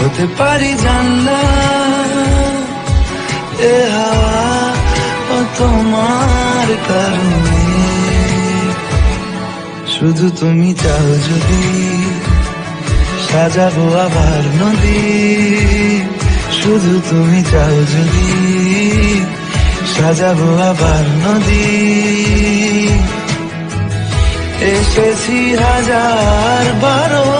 হতে পারি জানলা এ হাওয়া ও তোমার কারণে। শুধু তুমি চাও যদি সাজাবো আবার নদী, শুধু তুমি চাও যদি সাজাবো আবার নদী। এসেছি হাজার বারণে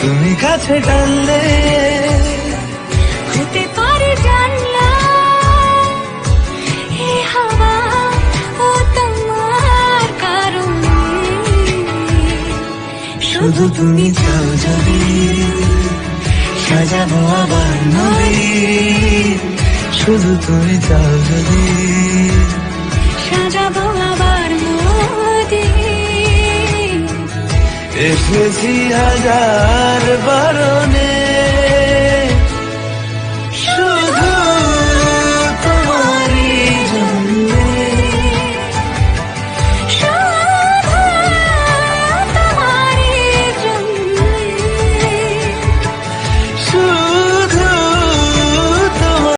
তুমি কাছে টানলে হতে পারে তোমার শুধু তুমি চাও যদি সাজাবো আবার নদী। শুধু তুমি চাও যদি এসেছি হাজার বারণে।